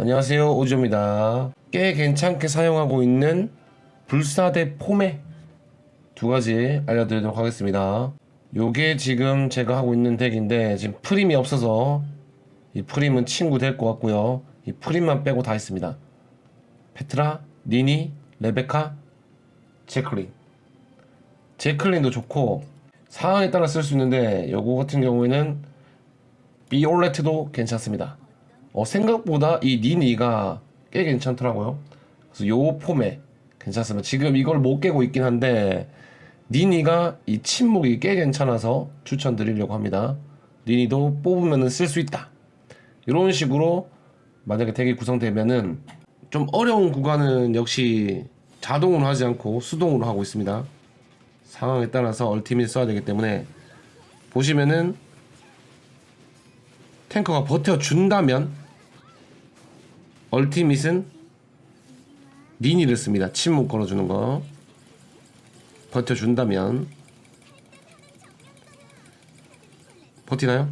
안녕하세요 오조입니다. 꽤 괜찮게 사용하고 있는 불사대 포메 두 가지 알려드리도록 하겠습니다. 요게 지금 제가 하고 있는 덱인데 지금 프림이 없어서 이 프림은 친구 될 것 같고요. 이 프림만 빼고 다 있습니다. 페트라, 니니, 레베카, 제클린. 제클린도 좋고 상황에 따라 쓸 수 있는데 요거 같은 경우에는 비올레트도 괜찮습니다 어, 생각보다 이 니니가 꽤 괜찮더라고요. 그래서 요 폼에 괜찮습니다. 지금 이걸 못 깨고 있긴 한데 니니가 이 침묵이 꽤 괜찮아서 추천드리려고 합니다. 니니도 뽑으면 쓸 수 있다. 이런 식으로 만약에 덱이 구성되면은 좀 어려운 구간은 역시 자동으로 하지 않고 수동으로 하고 있습니다. 상황에 따라서 얼티밋 써야 되기 때문에 보시면은 탱커가 버텨준다면 얼티밋은 니니를 씁니다. 침묵 걸어주는 거 버텨준다면 버티나요?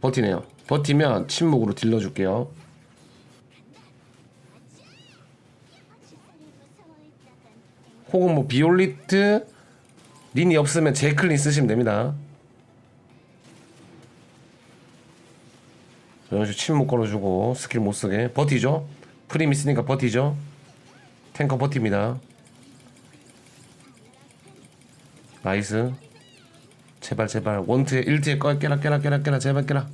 버티네요. 버티면 침묵으로 딜러줄게요. 혹은 뭐 비올리트 니니 없으면 제클린 쓰시면 됩니다. 식으로 침묵 걸어주고 스킬 못 쓰게 버티죠. 프림 있으니까 버티죠. 탱커 버팁니다. 나이스. 제발 제발 원트에 1트에 꺼 깨라 깨라 깨라 깨라 제발 깨라.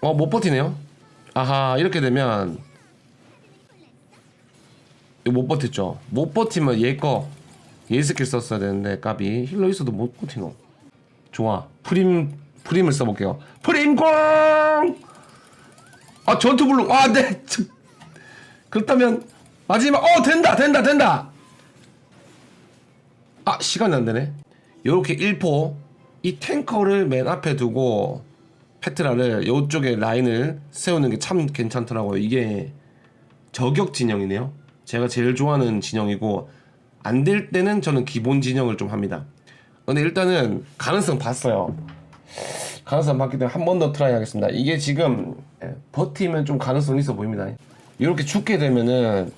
어 못 버티네요. 아하 이렇게 되면 못 버텼죠. 못 버티면 얘거 얘 스킬 썼어야 되는데 까비 힐러 있어도 못 버티노. 좋아 프림 프림을 써볼게요. 프림공! 아 전투 블록 아 네. 저- 그렇다면 마지막 어 된다 된다 된다. 아 시간이 안 되네. 요렇게 1포 이 탱커를 맨 앞에 두고 페트라를 요쪽에 라인을 세우는 게 참 괜찮더라고요. 이게 저격 진영이네요. 제가 제일 좋아하는 진영이고 안 될 때는 저는 기본 진영을 좀 합니다. 근데 일단은 가능성 봤어요. 가능성 봤기 때문에 한 번 더 트라이 하겠습니다. 이게 지금 예, 버티면 좀 가능성 있어 보입니다. 이렇게 죽게 되면은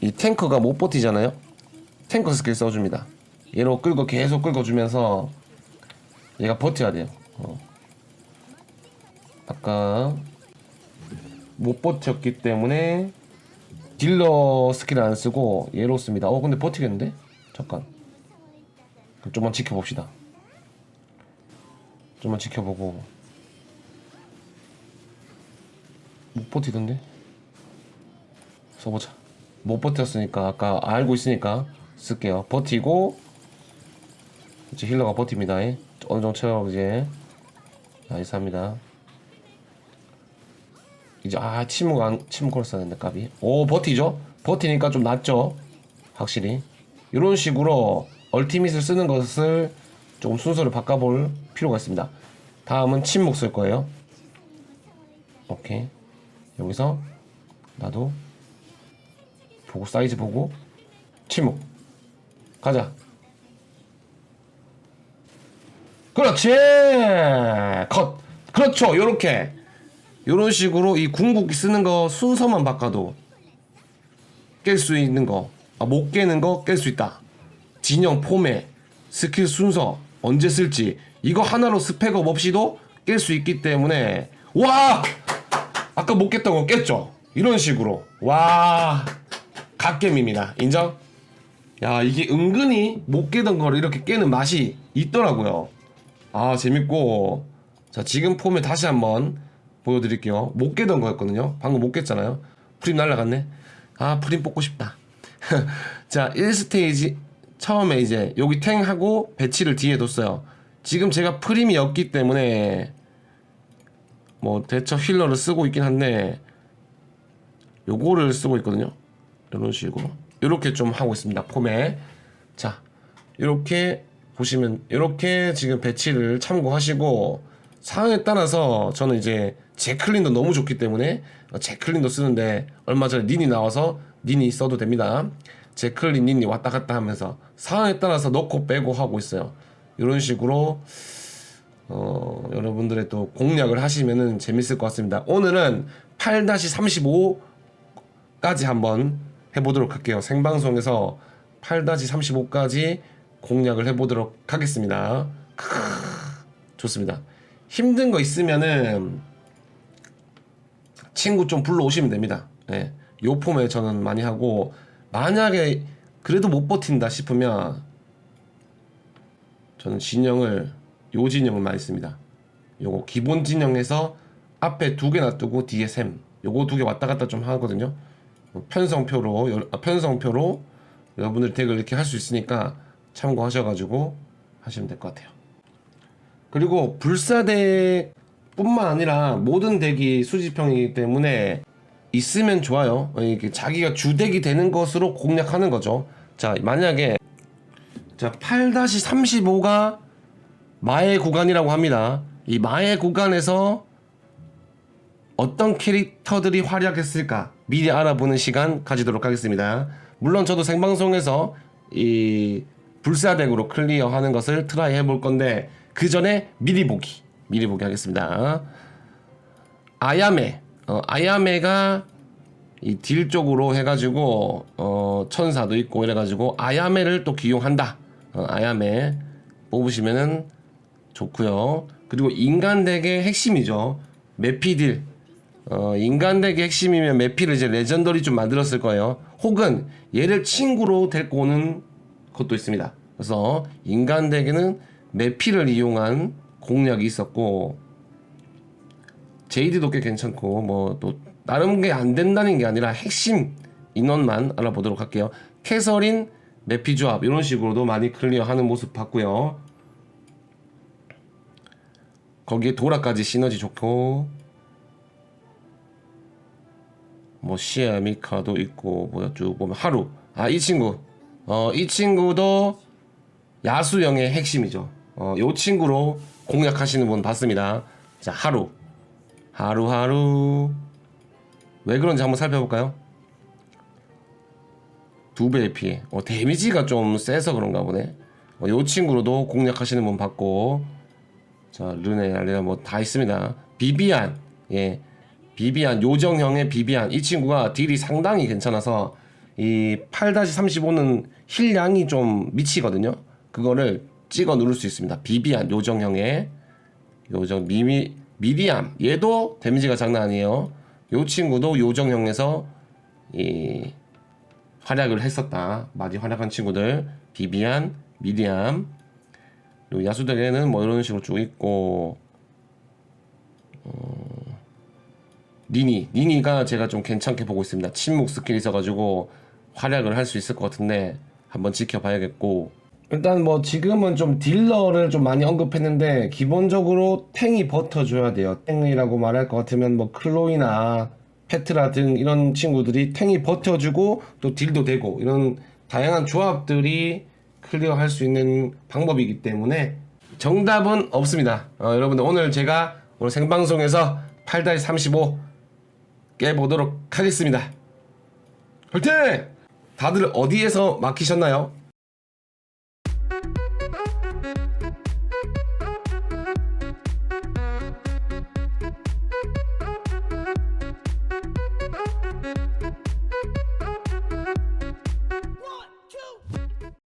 이 탱커가 못 버티잖아요. 탱커 스킬 써줍니다. 얘로 끌고 계속 끌고 주면서 얘가 버텨야 돼요. 어. 아까 못 버텼기 때문에 딜러 스킬을 안 쓰고 얘로 씁니다. 어 근데 버티겠는데? 잠깐. 좀만 지켜봅시다. 좀만 지켜보고 못 버티던데? 써보자. 못 버텼으니까 아까 알고 있으니까 쓸게요. 버티고 이제 힐러가 버팁니다. 예. 어느 정도 채워 이제 나이스 합니다. 이제 아 침묵 안 침묵 걸었어야 되는데 까비. 오 버티죠? 버티니까 좀 낫죠? 확실히. 이런 식으로 얼티밋을 쓰는 것을 조금 순서를 바꿔볼 필요가 있습니다. 다음은 침묵 쓸 거예요. 오케이. 여기서 나도 보고 사이즈 보고 침묵 가자. 그렇지. 컷. 그렇죠. 요렇게 요런 식으로 이 궁극기 쓰는 거 순서만 바꿔도 깰 수 있는 거, 아, 못 깨는 거 깰 수 있다. 진영 폼에 스킬 순서 언제 쓸지 이거 하나로 스펙업 없이도 깰 수 있기 때문에 와 아까 못 깼던 거 깼죠. 이런 식으로 와 갓겜입니다. 인정? 야 이게 은근히 못 깨던 거를 이렇게 깨는 맛이 있더라고요. 아 재밌고 자 지금 폼에 다시 한번 보여드릴게요. 못 깨던 거였거든요. 방금 못 깼잖아요. 프림 날라갔네. 아 프림 뽑고 싶다. 자 1스테이지 처음에 이제 여기 탱하고 배치를 뒤에 뒀어요. 지금 제가 프림이 없기 때문에 뭐 대처 힐러를 쓰고 있긴 한데 요거를 쓰고 있거든요. 이런 식으로 이렇게 좀 하고 있습니다. 폼에 자 이렇게 보시면 이렇게 지금 배치를 참고하시고 상황에 따라서 저는 이제 제클린도 너무 좋기 때문에 제클린도 쓰는데 얼마 전에 닌이 나와서 닌이 써도 됩니다. 제클린 닌이 왔다 갔다 하면서 상황에 따라서 넣고 빼고 하고 있어요. 이런 식으로 어, 여러분들의 또 공략을 하시면은 재밌을 것 같습니다. 오늘은 8-35까지 한번 해보도록 할게요. 생방송에서 8-35까지 공략을 해보도록 하겠습니다. 크으, 좋습니다. 힘든 거 있으면은 친구 좀 불러오시면 됩니다. 예. 요 폼에 저는 많이 하고 만약에 그래도 못 버틴다 싶으면 저는 진영을 요 진영을 많이 씁니다. 요거 기본 진영에서 앞에 두 개 놔두고 뒤에 셈. 요거 두 개 왔다 갔다 좀 하거든요. 편성표로 여- 아, 편성표로 여러분들 덱을 이렇게 할 수 있으니까 참고하셔가지고 하시면 될 것 같아요. 그리고 불사덱 뿐만 아니라 모든 덱이 수집형이기 때문에 있으면 좋아요. 어, 이게 자기가 주덱이 되는 것으로 공략하는 거죠. 자, 만약에 자 8-35가 마의 구간이라고 합니다. 이 마의 구간에서 어떤 캐릭터들이 활약했을까 미리 알아보는 시간 가지도록 하겠습니다. 물론 저도 생방송에서 이 불사덱으로 클리어하는 것을 트라이 해볼 건데 그 전에 미리 보기 미리 보기 하겠습니다. 아야메 어, 아야메가 이 딜 쪽으로 해가지고 어, 천사도 있고 이래가지고 아야메를 또 기용한다. 어, 아야메 뽑으시면은 좋고요. 그리고 인간 덱의 핵심이죠. 메피딜. 어, 인간 덱의 핵심이면 메피를 이제 레전더리 좀 만들었을 거예요. 혹은 얘를 친구로 데리고 오는 것도 있습니다. 그래서 인간 덱에는 메피를 이용한 공략이 있었고 제이드도 꽤 괜찮고 뭐또 다른 게안 된다는 게 아니라 핵심 인원만 알아보도록 할게요. 캐서린 메피 조합 이런 식으로도 많이 클리어하는 모습 봤고요. 거기에 도라까지 시너지 좋고 뭐 시아 미카도 있고 뭐야 쭉 보면 하루. 아 이 친구. 어 이 친구도 야수형의 핵심이죠. 어요 친구로 공략하시는 분 봤습니다. 자 하루 하루하루. 왜 그런지 한번 살펴볼까요? 두 배의 피해. 어 데미지가 좀 세서 그런가 보네. 어, 요 친구로도 공략하시는 분 봤고. 자, 르네, 알레나 뭐 다 있습니다. 비비안, 예, 비비안 요정형의 비비안. 이 친구가 딜이 상당히 괜찮아서 이 8-35는 힐량이 좀 미치거든요. 그거를 찍어 누를 수 있습니다. 비비안 요정형의 요정 미미 미리암. 얘도 데미지가 장난 아니에요. 요 친구도 요정형에서 이 활약을 했었다. 많이 활약한 친구들. 비비안, 미리암. 그리고 야수덱에는 뭐 이런 식으로 쭉 있고 어, 니니. 니니가 제가 좀 괜찮게 보고 있습니다. 침묵 스킬 있어가지고 활약을 할 수 있을 것 같은데 한번 지켜봐야겠고 일단 뭐 지금은 좀 딜러를 좀 많이 언급했는데 기본적으로 탱이 버텨줘야 돼요 탱이라고 말할 것 같으면 뭐 클로이나 페트라 등 이런 친구들이 탱이 버텨주고 또 딜도 되고 이런 다양한 조합들이 클리어할 수 있는 방법이기 때문에 정답은 없습니다. 어, 여러분들 오늘 제가 오늘 생방송에서 8-35 깨보도록 하겠습니다. 화이팅! 다들 어디에서 막히셨나요?